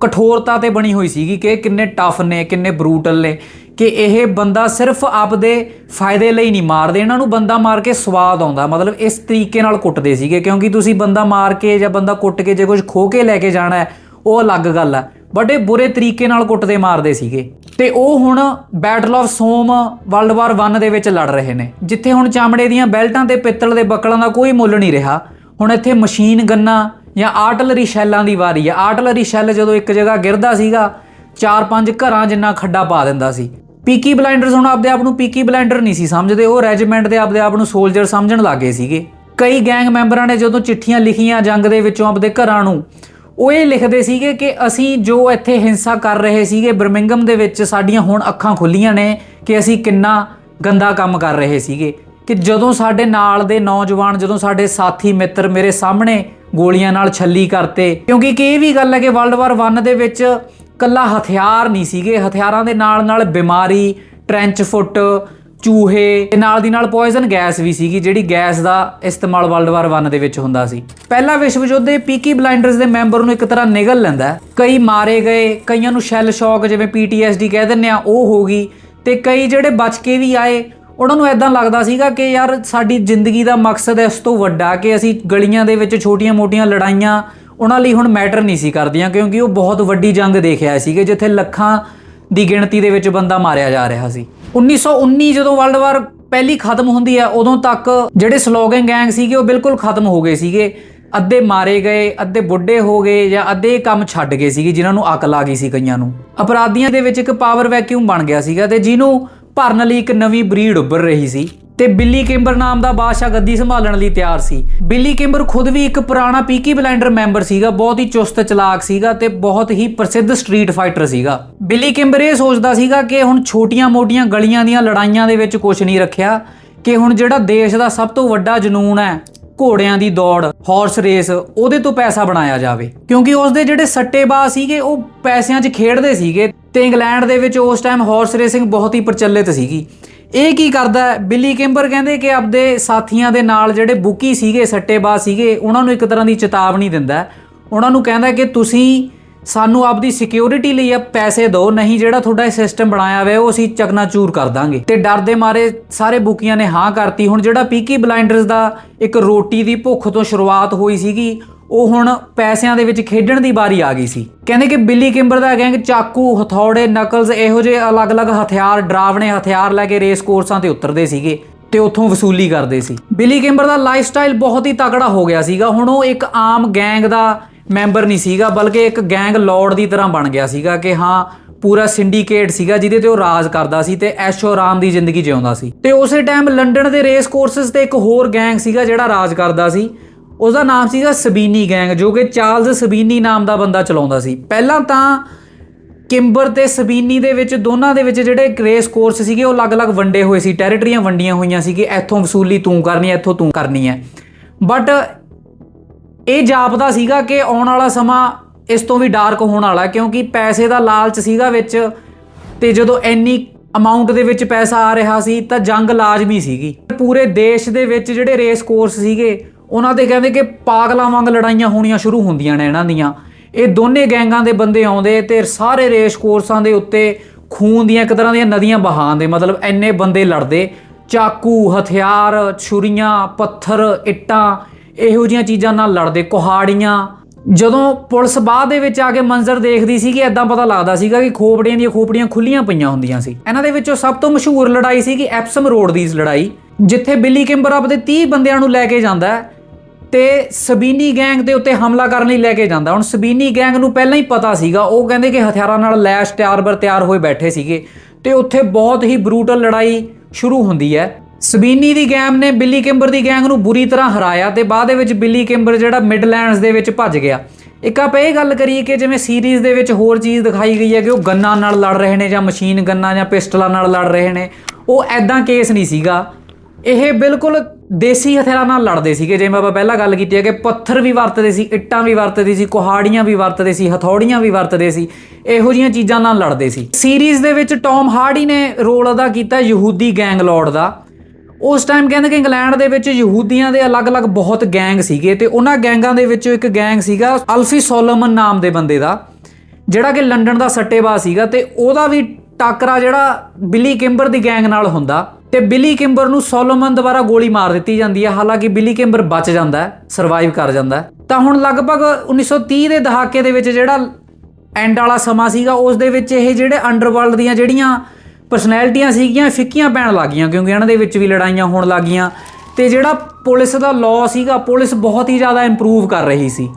Speaker 1: ਕਠੋਰਤਾ ਤੇ ਬਣੀ ਹੋਈ ਸੀਗੀ ਕਿ ਕਿੰਨੇ ਟਫ ਨੇ, ਕਿੰਨੇ ਬਰੂਟਲ ਨੇ। ਕਿ ਇਹ ਬੰਦਾ ਸਿਰਫ ਆਪਦੇ ਫਾਇਦੇ ਲਈ ਨਹੀਂ ਮਾਰਦੇ, ਇਹਨਾਂ ਨੂੰ ਬੰਦਾ ਮਾਰ ਕੇ ਸਵਾਦ ਆਉਂਦਾ। ਮਤਲਬ ਇਸ ਤਰੀਕੇ ਨਾਲ ਕੁੱਟਦੇ ਸੀਗੇ, ਕਿਉਂਕਿ ਤੁਸੀਂ ਬੰਦਾ ਮਾਰ ਕੇ ਜਾਂ ਬੰਦਾ ਕੁੱਟ ਕੇ ਜੇ ਕੁਝ ਖੋ ਕੇ ਲੈ ਕੇ ਜਾਣਾ ਉਹ ਅਲੱਗ ਗੱਲ ਹੈ। ਬਟ ਇਹ ਬੁਰੇ ਤਰੀਕੇ ਨਾਲ ਕੁੱਟਦੇ ਮਾਰਦੇ ਸੀਗੇ। ਤੇ ਉਹ ਹੁਣ battle of Somme world war 1 ਦੇ ਵਿੱਚ ਲੜ ਰਹੇ ਨੇ। ਜਿੱਥੇ ਹੁਣ ਚਾਮੜੇ ਦੀਆਂ ਬੈਲਟਾਂ ਤੇ ਪਿੱਤਲ ਦੇ ਬਕਲਾਂ ਦਾ ਕੋਈ ਮੁੱਲ ਨਹੀਂ ਰਿਹਾ। ਹੁਣ ਇੱਥੇ ਮਸ਼ੀਨ ਗੰਨਾ ਜਾਂ ਆਰਟਲਰੀ ਸ਼ੈੱਲਾਂ ਦੀ ਵਾਰੀ ਆ ਆਰਟਲਰੀ ਸ਼ੈੱਲ ਜਦੋਂ ਇੱਕ ਜਗ੍ਹਾ ਗਿਰਦਾ ਸੀਗਾ, ਚਾਰ ਪੰਜ ਘਰਾਂ ਜਿੰਨਾ ਖੱਡਾ ਪਾ ਦਿੰਦਾ ਸੀ। ਪੀਕੀ ਬਲਾਈਂਡਰਸ ਹੁਣ ਆਪਦੇ ਆਪ ਨੂੰ ਪੀਕੀ ਬਲਾਈਂਡਰ ਨਹੀਂ ਸੀ ਸਮਝਦੇ, ਉਹ ਰੈਜੀਮੈਂਟ ਦੇ ਆਪਦੇ ਆਪ ਨੂੰ ਸੋਲਜਰ ਸਮਝਣ ਲੱਗੇ ਸੀਗੇ। ਕਈ ਗੈਂਗ ਮੈਂਬਰਾਂ ਨੇ ਜਦੋਂ ਚਿੱਠੀਆਂ ਲਿਖੀਆਂ ਜੰਗ ਦੇ ਵਿੱਚੋਂ ਆਪਦੇ ਘਰਾਂ ਨੂੰ, ਉਹ ਇਹ ਲਿਖਦੇ ਸੀਗੇ ਕਿ ਅਸੀਂ ਜੋ ਇੱਥੇ ਹਿੰਸਾ ਕਰ ਰਹੇ ਸੀਗੇ ਬਰਮਿੰਗਮ ਦੇ ਵਿੱਚ ਸਾਡੀਆਂ ਹੁਣ ਅੱਖਾਂ ਖੁੱਲੀਆਂ ਨੇ ਕਿ ਅਸੀਂ ਕਿੰਨਾ ਗੰਦਾ ਕੰਮ ਕਰ ਰਹੇ ਸੀਗੇ। ਕਿ ਜਦੋਂ ਸਾਡੇ ਨਾਲ ਦੇ ਨੌਜਵਾਨ, ਜਦੋਂ ਸਾਡੇ ਸਾਥੀ ਮਿੱਤਰ ਮੇਰੇ ਸਾਹਮਣੇ ਗੋਲੀਆਂ ਨਾਲ ਛੱਲੀ ਕਰਤੇ, ਕਿਉਂਕਿ ਕਿ ਇਹ ਵੀ ਗੱਲ ਹੈ ਕਿ ਵਰਲਡ ਵਾਰ 1 ਦੇ ਵਿੱਚ ਕੱਲਾ ਹਥਿਆਰ ਨਹੀਂ ਸੀਗੇ। ਹਥਿਆਰਾਂ ਦੇ ਨਾਲ ਨਾਲ ਬਿਮਾਰੀ ਟ੍ਰੈਂਚ ਫੁੱਟ ਚੂਹੇ ਤੇ ਨਾਲ ਦੀ ਨਾਲ ਪੋਇਜ਼ਨ ਗੈਸ ਵੀ ਸੀਗੀ, ਜਿਹੜੀ ਗੈਸ ਦਾ ਇਸਤੇਮਾਲ ਵਰਲਡ ਵਾਰ 1 ਦੇ ਵਿੱਚ ਹੁੰਦਾ ਸੀ। ਪਹਿਲਾ ਵਿਸ਼ਵ ਯੁੱਧ ਦੇ ਪੀਕੀ ਬਲਾਈਂਡਰਸ ਦੇ ਮੈਂਬਰ ਨੂੰ ਇੱਕ ਤਰ੍ਹਾਂ ਨਿਗਲ ਲੈਂਦਾ ਕਈ ਮਾਰੇ ਗਏ, ਕਈਆਂ ਨੂੰ ਸ਼ੈਲ ਸ਼ੌਕ ਜਿਵੇਂ ਪੀਟੀਐਸਡੀ ਕਹਿ ਦਿੰਦੇ ਆ ਉਹ ਹੋ ਗਈ ਤੇ ਕਈ ਜਿਹੜੇ ਬਚ ਕੇ ਵੀ ਆਏ, ਉਹਨਾਂ ਨੂੰ ਐਦਾਂ ਲੱਗਦਾ ਸੀਗਾ ਕਿ ਯਾਰ ਸਾਡੀ ਜ਼ਿੰਦਗੀ ਦਾ ਮਕਸਦ ਇਸ ਤੋਂ ਵੱਡਾ ਕਿ ਅਸੀਂ ਗਲੀਆਂ ਦੇ ਵਿੱਚ ਛੋਟੀਆਂ-ਮੋਟੀਆਂ ਲੜਾਈਆਂ ਉਹਨਾਂ ਲਈ ਹੁਣ ਮੈਟਰ ਨਹੀਂ ਸੀ ਕਰਦੀਆਂ, ਕਿਉਂਕਿ ਉਹ ਬਹੁਤ ਵੱਡੀ ਜੰਗ ਦੇਖ ਆਏ ਸੀਗੇ, ਜਿੱਥੇ ਲੱਖਾਂ ਦੀ ਗਿਣਤੀ ਦੇ ਵਿੱਚ ਬੰਦਾ ਮਾਰਿਆ ਜਾ ਰਿਹਾ ਸੀ। 1919 ਜਦੋਂ ਵਰਲਡ ਵਾਰ ਪਹਿਲੀ ਖਤਮ ਹੁੰਦੀ ਹੈ, ਉਦੋਂ ਤੱਕ ਜਿਹੜੇ ਸਲੋਗਨ ਗੈਂਗ ਸੀਗੇ, ਉਹ ਬਿਲਕੁਲ ਖਤਮ ਹੋ ਗਏ ਸੀਗੇ। ਅੱਧੇ ਮਾਰੇ ਗਏ, ਅੱਧੇ ਬੁੱਢੇ ਹੋ ਗਏ, ਜਾਂ ਅੱਧੇ ਕੰਮ ਛੱਡ ਗਏ ਸੀਗੇ, ਜਿਨ੍ਹਾਂ ਨੂੰ ਅਕਲ ਆ ਗਈ ਸੀ ਕਈਆਂ ਨੂੰ। ਅਪਰਾਧੀਆਂ ਦੇ ਵਿੱਚ ਇੱਕ ਪਾਵਰ ਵੈਕਿਊਮ ਬਣ ਗਿਆ ਸੀਗਾ, ਤੇ ਜਿਹਨੂੰ ਭਰਨ ਲਈ ਇੱਕ ਨਵੀਂ ਬਰੀਡ ਉੱਭਰ ਰਹੀ ਸੀ। ਤੇ ਬਿੱਲੀ ਕਿੰਬਰ ਨਾਮ ਦਾ ਬਾਦਸ਼ਾਹ ਗੱਦੀ ਸੰਭਾਲਣ ਲਈ ਤਿਆਰ ਸੀ। ਬਿੱਲੀ ਕਿੰਬਰ ਖੁਦ ਵੀ ਇੱਕ ਪੁਰਾਣਾ ਪੀਕੀ ਬਲੈਂਡਰ ਮੈਂਬਰ ਸੀਗਾ, ਬਹੁਤ ਹੀ ਚੁਸਤ ਚਲਾਕ ਸੀਗਾ ਤੇ ਬਹੁਤ ਹੀ ਪ੍ਰਸਿੱਧ ਸਟਰੀਟ ਫਾਈਟਰ ਸੀਗਾ। ਬਿੱਲੀ ਕਿੰਬਰ ਇਹ ਸੋਚਦਾ ਸੀਗਾ ਕਿ ਹੁਣ ਛੋਟੀਆਂ-ਮੋਟੀਆਂ ਗਲੀਆਂ ਦੀਆਂ ਲੜਾਈਆਂ ਦੇ ਵਿੱਚ ਕੁਝ ਨਹੀਂ ਰੱਖਿਆ, ਕਿ ਹੁਣ ਜਿਹੜਾ ਦੇਸ਼ ਦਾ ਸਭ ਤੋਂ ਵੱਡਾ ਜਨੂਨ ਹੈ, ਘੋੜਿਆਂ ਦੀ ਦੌੜ, ਹਾਰਸ ਰੇਸ, ਉਹਦੇ ਤੋਂ ਪੈਸਾ ਬਣਾਇਆ ਜਾਵੇ। ਕਿਉਂਕਿ ਉਸ ਦੇ ਜਿਹੜੇ ਸੱਟੇਬਾਜ਼ ਸੀਗੇ, ਉਹ ਪੈਸਿਆਂ 'ਚ ਖੇਡਦੇ ਸੀਗੇ ਤੇ ਇੰਗਲੈਂਡ ਦੇ ਵਿੱਚ ਉਸ ਟਾਈਮ ਹਾਰਸ ਰੇਸਿੰਗ ਬਹੁਤ ਹੀ ਪ੍ਰਚਲਿਤ ਸੀਗੀ। ਇਹ ਕੀ ਕਰਦਾ ਬਿੱਲੀ ਕਿੰਬਰ ਕਹਿੰਦੇ ਕਿ ਆਪਦੇ ਸਾਥੀਆਂ ਦੇ ਨਾਲ ਜਿਹੜੇ ਬੁਕੀ ਸੀਗੇ, ਸੱਟੇਬਾਜ਼ ਸੀਗੇ, ਉਹਨਾਂ ਨੂੰ ਇੱਕ ਤਰ੍ਹਾਂ ਦੀ ਚੇਤਾਵਨੀ ਦਿੰਦਾ ਉਹਨਾਂ ਨੂੰ ਕਹਿੰਦਾ ਕਿ ਤੁਸੀਂ ਸਾਨੂੰ ਆਪਦੀ ਸਿਕਿਉਰਿਟੀ ਲਈ ਆ ਪੈਸੇ ਦਿਓ, ਨਹੀਂ ਜਿਹੜਾ ਤੁਹਾਡਾ ਇਹ ਸਿਸਟਮ ਬਣਾਇਆ ਹੋਇਆ, ਉਹ ਅਸੀਂ ਚਕਨਾਚੂਰ ਕਰ ਦਾਂਗੇ। ਤੇ ਡਰ ਦੇ ਮਾਰੇ ਸਾਰੇ ਬੁਕੀਆਂ ਨੇ ਹਾਂ ਕਰਤੀ। ਹੁਣ ਜਿਹੜਾ ਪੀਕੀ ਬਲਾਈਂਡਰਸ ਦਾ ਇੱਕ ਰੋਟੀ ਦੀ ਭੁੱਖ ਤੋਂ ਸ਼ੁਰੂਆਤ ਹੋਈ ਸੀਗੀ ਉਹ ਹੁਣ ਪੈਸਿਆਂ ਦੇ ਵਿੱਚ ਖੇਡਣ ਦੀ ਵਾਰੀ ਆ ਗਈ ਸੀ। ਕਹਿੰਦੇ ਕਿ ਬਿੱਲੀ ਕਿੰਬਰ ਦਾ ਗੈਂਗ ਚਾਕੂ, ਹਥੌੜੇ, ਨਕਲਸ ਇਹੋ ਜਿਹੇ ਅਲੱਗ-ਅਲੱਗ ਹਥਿਆਰ, ਡਰਾਵਣੇ ਹਥਿਆਰ ਲੈ ਕੇ ਰੇਸ ਕੋਰਸਾਂ ਤੇ ਉਤਰਦੇ ਸੀਗੇ ਤੇ ਉੱਥੋਂ ਵਸੂਲੀ ਕਰਦੇ ਸੀ। ਬਿੱਲੀ ਕਿੰਬਰ ਦਾ ਲਾਈਫ ਸਟਾਈਲ ਬਹੁਤ ਹੀ ਤਕੜਾ ਹੋ ਗਿਆ ਸੀਗਾ। ਹੁਣ ਉਹ ਇੱਕ ਆਮ ਗੈਂਗ ਦਾ ਮੈਂਬਰ ਨਹੀਂ ਸੀਗਾ, ਬਲਕਿ ਇੱਕ ਗੈਂਗ ਲੌਰਡ ਦੀ ਤਰ੍ਹਾਂ ਬਣ ਗਿਆ ਸੀਗਾ ਕਿ ਹਾਂ, ਪੂਰਾ ਸਿੰਡੀਕੇਟ ਸੀਗਾ ਜਿਹਦੇ ਤੇ ਉਹ ਰਾਜ ਕਰਦਾ ਸੀ ਤੇ ਐਸ਼ੋ ਆਰਾਮ ਦੀ ਜ਼ਿੰਦਗੀ ਜਿਉਂਦਾ ਸੀ। ਤੇ ਉਸੇ ਟਾਈਮ ਲੰਡਨ ਦੇ ਰੇਸ ਕੋਰਸਸ ਤੇ ਇੱਕ ਹੋਰ ਗੈਂਗ ਸੀਗਾ ਜਿਹੜਾ ਰਾਜ ਕਰਦਾ ਸੀ। ਉਹਦਾ ਨਾਮ ਸੀਗਾ ਸਬੀਨੀ ਗੈਂਗ, ਜੋ ਕਿ ਚਾਰਲਸ ਸਬੀਨੀ ਨਾਮ ਦਾ ਬੰਦਾ ਚਲਾਉਂਦਾ ਸੀ। ਪਹਿਲਾਂ ਤਾਂ ਕਿੰਬਰ ਤੇ ਸਬੀਨੀ ਦੇ ਵਿੱਚ, ਦੋਨਾਂ ਦੇ ਵਿੱਚ ਜਿਹੜੇ ਰੇਸ ਕੋਰਸ ਸੀਗੇ, ਉਹ ਅਲੱਗ-ਅਲੱਗ ਵੰਡੇ ਹੋਏ ਸੀ। ਟੈਰੀਟਰੀਆਂ ਵੰਡੀਆਂ ਹੋਈਆਂ ਸੀ ਕਿ ਇੱਥੋਂ ਵਸੂਲੀ ਤੂੰ ਕਰਨੀ ਹੈ, ਇੱਥੋਂ ਤੂੰ ਕਰਨੀ ਹੈ। ਬਟ ਇਹ ਜਾਪਦਾ ਸੀਗਾ ਕਿ ਆਉਣ ਵਾਲਾ ਸਮਾਂ ਇਸ ਤੋਂ ਵੀ ਡਾਰਕ ਹੋਣ ਵਾਲਾ ਕਿਉਂਕਿ ਪੈਸੇ ਦਾ ਲਾਲਚ ਸੀਗਾ ਵਿੱਚ ਤੇ ਜਦੋਂ ਇੰਨੀ ਅਮਾਉਂਟ ਦੇ ਵਿੱਚ ਪੈਸਾ ਆ ਰਿਹਾ ਸੀ, ਤਾਂ ਜੰਗ ਲਾਜ਼ਮੀ ਸੀਗੀ। ਪੂਰੇ ਦੇਸ਼ ਦੇ ਵਿੱਚ ਜਿਹੜੇ ਰੇਸ ਕੋਰਸ ਸੀਗੇ ਉਹਨਾਂ ਦੇ ਕਹਿੰਦੇ ਕਿ ਪਾਗਲਾਂ ਵਾਂਗ ਲੜਾਈਆਂ ਹੋਣੀਆਂ ਸ਼ੁਰੂ ਹੁੰਦੀਆਂ ਨੇ ਇਹਨਾਂ ਦੀਆਂ। ਇਹ ਦੋਨੇ ਗੈਂਗਾਂ ਦੇ ਬੰਦੇ ਆਉਂਦੇ ਤੇ ਸਾਰੇ ਰੇਸ ਕੋਰਸਾਂ ਦੇ ਉੱਤੇ ਖੂਨ ਦੀਆਂ ਇੱਕ ਤਰ੍ਹਾਂ ਦੀਆਂ ਨਦੀਆਂ ਬਹਾਉਂਦੇ ਮਤਲਬ ਐਨੇ ਬੰਦੇ ਲੜਦੇ। ਚਾਕੂ, ਹਥਿਆਰ, ਛੁਰੀਆਂ, ਪੱਥਰ, ਇੱਟਾਂ, ਇਹੋ ਜਿਹੀਆਂ ਚੀਜ਼ਾਂ ਨਾਲ ਲੜਦੇ, ਕੁਹਾੜੀਆਂ। ਜਦੋਂ ਪੁਲਿਸ ਬਾਅਦ ਦੇ ਵਿੱਚ ਆ ਕੇ ਮੰਜ਼ਰ ਦੇਖਦੀ ਸੀ ਕਿ ਐਦਾਂ ਪਤਾ ਲੱਗਦਾ ਸੀਗਾ ਕਿ ਖੋਪੜੀਆਂ ਦੀਆਂ ਖੋਪੜੀਆਂ ਖੁੱਲੀਆਂ ਪਈਆਂ ਹੁੰਦੀਆਂ ਸੀ। ਇਹਨਾਂ ਦੇ ਵਿੱਚੋਂ ਸਭ ਤੋਂ ਮਸ਼ਹੂਰ ਲੜਾਈ ਸੀ ਕਿ ਐਪਸਮ ਰੋਡ ਦੀ ਲੜਾਈ, ਜਿੱਥੇ ਬਿੱਲੀ ਕਿੰਬਰ ਆਪਦੇ 30 ਬੰਦਿਆਂ ਨੂੰ ਲੈ ਕੇ ਜਾਂਦਾ ਹੈ। ਤੇ ਸਬੀਨੀ ਗੈਂਗ ਦੇ ਉੱਤੇ ਹਮਲਾ ਕਰਨ ਲਈ ਲੈ ਕੇ ਜਾਂਦਾ। ਹੁਣ ਸਬੀਨੀ ਗੈਂਗ ਨੂੰ ਪਹਿਲਾਂ ਹੀ ਪਤਾ ਸੀਗਾ, ਉਹ ਕਹਿੰਦੇ ਕਿ ਹਥਿਆਰਾਂ ਨਾਲ ਲੈਸ਼ ਤਿਆਰ ਬਰ ਤਿਆਰ ਹੋਏ ਬੈਠੇ ਸੀਗੇ ਤੇ ਉੱਥੇ ਬਹੁਤ ਹੀ ਬਰੂਟਲ ਲੜਾਈ ਸ਼ੁਰੂ ਹੁੰਦੀ ਹੈ। ਸਬੀਨੀ ਦੀ ਗੈਂਗ ਨੇ ਬਿੱਲੀ ਕਿੰਬਰ ਦੀ ਗੈਂਗ ਨੂੰ ਬੁਰੀ ਤਰ੍ਹਾਂ ਹਰਾਇਆ ਤੇ ਬਾਅਦ ਦੇ ਵਿੱਚ ਬਿੱਲੀ ਕਿੰਬਰ ਜਿਹੜਾ ਮਿਡਲੈਂਡਸ ਦੇ ਵਿੱਚ ਭੱਜ ਗਿਆ। ਇੱਕ ਆਪਾਂ ਇਹ ਗੱਲ ਕਰੀਏ ਕਿ ਜਿਵੇਂ ਸੀਰੀਜ਼ ਦੇ ਵਿੱਚ ਹੋਰ ਚੀਜ਼ ਦਿਖਾਈ ਗਈ ਹੈ ਕਿ ਉਹ ਗੰਨਾਂ ਨਾਲ ਲੜ ਰਹੇ ਨੇ ਜਾਂ ਮਸ਼ੀਨ ਗੰਨਾਂ ਜਾਂ ਪਿਸਟਲਾਂ ਨਾਲ ਲੜ ਰਹੇ ਨੇ, ਉਹ ਐਦਾਂ ਕੇਸ ਨਹੀਂ ਸੀਗਾ। ਇਹ ਬਿਲਕੁਲ ਦੇਸੀ ਹਥਿਆਰਾਂ ਨਾਲ ਲੜਦੇ ਸੀਗੇ। ਜਿਵੇਂ ਆਪਾਂ ਪਹਿਲਾਂ ਗੱਲ ਕੀਤੀ ਹੈ ਕਿ ਪੱਥਰ ਵੀ ਵਰਤਦੇ ਸੀ, ਇੱਟਾਂ ਵੀ ਵਰਤਦੇ ਸੀ, ਕੁਹਾੜੀਆਂ ਵੀ ਵਰਤਦੇ ਸੀ, ਹਥੌੜੀਆਂ ਵੀ ਵਰਤਦੇ ਸੀ, ਇਹੋ ਜਿਹੀਆਂ ਚੀਜ਼ਾਂ ਨਾਲ ਲੜਦੇ ਸੀ। ਸੀਰੀਜ਼ ਦੇ ਵਿੱਚ ਟੌਮ ਹਾਰਡੀ ਨੇ ਰੋਲ ਅਦਾ ਕੀਤਾ ਯਹੂਦੀ ਗੈਂਗ ਦਾ। ਉਸ ਟਾਈਮ ਕਹਿੰਦੇ ਕਿ ਇੰਗਲੈਂਡ ਦੇ ਵਿੱਚ ਯਹੂਦੀਆਂ ਦੇ ਅਲੱਗ-ਅਲੱਗ ਬਹੁਤ ਗੈਂਗ ਸੀਗੇ ਤੇ ਉਹਨਾਂ ਗੈਂਗਾਂ ਦੇ ਵਿੱਚੋਂ ਇੱਕ ਗੈਂਗ ਸੀਗਾ ਅਲਫੀ ਸੋਲੋਮਨ ਨਾਮ ਦੇ ਬੰਦੇ ਦਾ, ਜਿਹੜਾ ਕਿ ਲੰਡਨ ਦਾ ਸੱਟੇਬਾਜ਼ ਸੀਗਾ ਤੇ ਉਹਦਾ ਵੀ ਟਾਕਰਾ ਜਿਹੜਾ ਬਿੱਲੀ ਕਿੰਬਰ ਦੀ ਗੈਂਗ ਨਾਲ ਹੁੰਦਾ। ਤੇ ਬਿੱਲੀ ਕਿੰਬਰ ਨੂੰ ਸੋਲੋਮਨ ਦੁਆਰਾ ਗੋਲੀ ਮਾਰ ਦਿੱਤੀ ਜਾਂਦੀ ਹੈ। ਹਾਲਾਂਕਿ ਬਿੱਲੀ ਕਿੰਬਰ ਬਚ ਜਾਂਦਾ ਹੈ ਸਰਵਾਈਵ ਕਰ ਜਾਂਦਾ ਹੈ। ਤਾਂ ਹੁਣ ਲਗਭਗ 1930 ਦੇ ਦਹਾਕੇ ਦੇ ਵਿੱਚ ਜਿਹੜਾ ਐਂਡ ਵਾਲਾ ਸਮਾਂ ਸੀਗਾ, ਉਸ ਦੇ ਵਿੱਚ ਇਹ ਜਿਹੜੇ ਅੰਡਰਵਰਲਡ ਦੀਆਂ ਜਿਹੜੀਆਂ ਪਰਸਨੈਲਿਟੀਆਂ ਸੀਗੀਆਂ ਫਿੱਕੀਆਂ ਪੈਣ ਲੱਗੀਆਂ ਕਿਉਂਕਿ ਇਹਨਾਂ ਦੇ ਵਿੱਚ ਵੀ ਲੜਾਈਆਂ ਹੋਣ ਲੱਗੀਆਂ। ਤੇ ਜਿਹੜਾ ਪੁਲਿਸ ਦਾ ਲਾਅ ਸੀਗਾ, ਪੁਲਿਸ ਬਹੁਤ ਹੀ ਜ਼ਿਆਦਾ ਇੰਪਰੂਵ ਕਰ ਰਹੀ ਸੀ।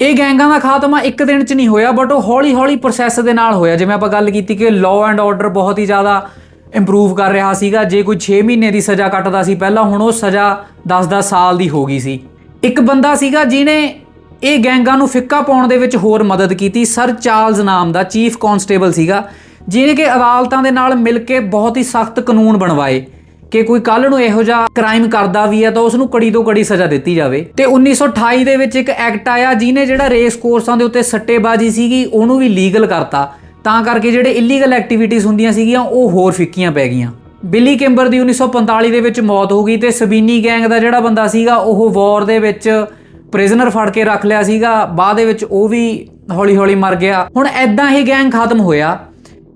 Speaker 1: ਇਹ ਗੈਂਗਾਂ ਦਾ ਖਾਤਮਾ ਇੱਕ ਦਿਨ 'ਚ ਨਹੀਂ ਹੋਇਆ ਬਟ ਉਹ ਹੌਲੀ-ਹੌਲੀ ਪ੍ਰੋਸੈਸ ਦੇ ਨਾਲ ਹੋਇਆ। ਜਿਵੇਂ ਆਪਾਂ ਗੱਲ ਕੀਤੀ ਕਿ ਲਾਅ ਐਂਡ ਆਰਡਰ ਬਹੁਤ ਹੀ ਜ਼ਿਆਦਾ ਇੰਪਰੂਵ ਕਰ ਰਿਹਾ ਸੀਗਾ। ਜੇ ਕੋਈ 6 ਮਹੀਨੇ ਦੀ ਸਜ਼ਾ ਕੱਟਦਾ ਸੀ, ਪਹਿਲਾਂ ਹੁਣ ਉਹ ਸਜ਼ਾ 10-10 ਸਾਲ ਦੀ ਹੋ ਗਈ ਸੀ। ਇੱਕ ਬੰਦਾ ਸੀਗਾ ਜਿਹਨੇ ਇਹ ਗੈਂਗਾਂ ਨੂੰ ਫਿੱਕਾ ਪਾਉਣ ਦੇ ਵਿੱਚ ਹੋਰ ਮਦਦ ਕੀਤੀ। ਸਰ ਚਾਰਲਸ ਨਾਮ ਦਾ ਚੀਫ ਕਾਂਸਟੇਬਲ ਸੀਗਾ, ਜਿਹਨੇ ਕਿ ਅਦਾਲਤਾਂ ਦੇ ਨਾਲ ਮਿਲ ਕੇ ਬਹੁਤ ਹੀ ਸਖਤ ਕਾਨੂੰਨ ਬਣਵਾਏ ਕਿ ਕੋਈ ਕੱਲ ਨੂੰ ਇਹੋ ਜਿਹਾ ਕ੍ਰਾਈਮ ਕਰਦਾ ਵੀ ਹੈ ਤਾਂ ਉਸ ਨੂੰ ਕੜੀ ਤੋਂ ਕੜੀ ਸਜ਼ਾ ਦਿੱਤੀ ਜਾਵੇ। ਤੇ 1928 ਦੇ ਵਿੱਚ ਇੱਕ ਐਕਟ ਆਇਆ ਜਿਹਨੇ ਜਿਹੜਾ ਰੇਸ ਕੋਰਸਾਂ ਦੇ ਉੱਤੇ ਸੱਟੇਬਾਜ਼ੀ ਸੀਗੀ, ਉਹਨੂੰ ਵੀ ਲੀਗਲ ਕਰਤਾ। ਤਾਂ ਕਰਕੇ ਜਿਹੜੇ ਇਲੀਗਲ ਐਕਟੀਵਿਟੀਜ਼ ਹੁੰਦੀਆਂ ਸੀਗੀਆਂ, ਉਹ ਹੋਰ ਫਿੱਕੀਆਂ ਪੈ ਗਈਆਂ। ਬਿੱਲੀ ਕਿੰਬਰ ਦੀ 1945 ਦੇ ਵਿੱਚ ਮੌਤ ਹੋ ਗਈ ਤੇ ਸਬੀਨੀ ਗੈਂਗ ਦਾ ਜਿਹੜਾ ਬੰਦਾ ਸੀਗਾ, ਉਹ ਵਾਰ ਦੇ ਵਿੱਚ ਪ੍ਰਿਜ਼ਨਰ ਫੜ ਕੇ ਰੱਖ ਲਿਆ ਸੀਗਾ। ਬਾਅਦ ਦੇ ਵਿੱਚ ਉਹ ਵੀ ਹੌਲੀ-ਹੌਲੀ ਮਰ ਗਿਆ। ਹੁਣ ਐਦਾਂ ਹੀ ਗੈਂਗ ਖਤਮ ਹੋਇਆ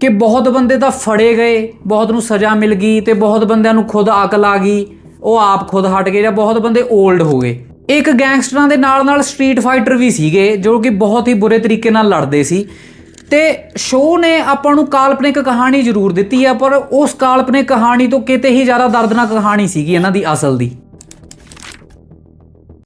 Speaker 1: ਕਿ ਬਹੁਤ ਬੰਦੇ ਤਾਂ ਫੜੇ ਗਏ, ਬਹੁਤ ਨੂੰ ਸਜ਼ਾ ਮਿਲ ਗਈ ਤੇ ਬਹੁਤ ਬੰਦਿਆਂ ਨੂੰ ਖੁਦ ਅਕਲ ਆ ਗਈ, ਉਹ ਆਪ ਖੁਦ ਹਟ ਗਏ ਜਾਂ ਬਹੁਤ ਬੰਦੇ 올ਡ ਹੋ ਗਏ। ਇੱਕ ਗੈਂਗਸਟਰਾਂ ਦੇ ਨਾਲ ਨਾਲ ਸਟਰੀਟ ਫਾਈਟਰ ਵੀ ਸੀਗੇ, ਜੋ ਕਿ ਬਹੁਤ ਹੀ ਬੁਰੇ ਤਰੀਕੇ ਨਾਲ ਲੜਦੇ ਸੀ। ਤੇ ਸ਼ੋਅ ਨੇ ਆਪਾਂ ਨੂੰ ਕਾਲਪਨਿਕ ਕਹਾਣੀ ਜ਼ਰੂਰ ਦਿੱਤੀ ਆ, ਪਰ ਉਸ ਕਾਲਪਨਿਕ ਕਹਾਣੀ ਤੋਂ ਕਿਤੇ ਹੀ ਜ਼ਿਆਦਾ ਦਰਦਨਾਕ ਕਹਾਣੀ ਸੀਗੀ ਇਹਨਾਂ ਦੀ ਅਸਲ ਦੀ।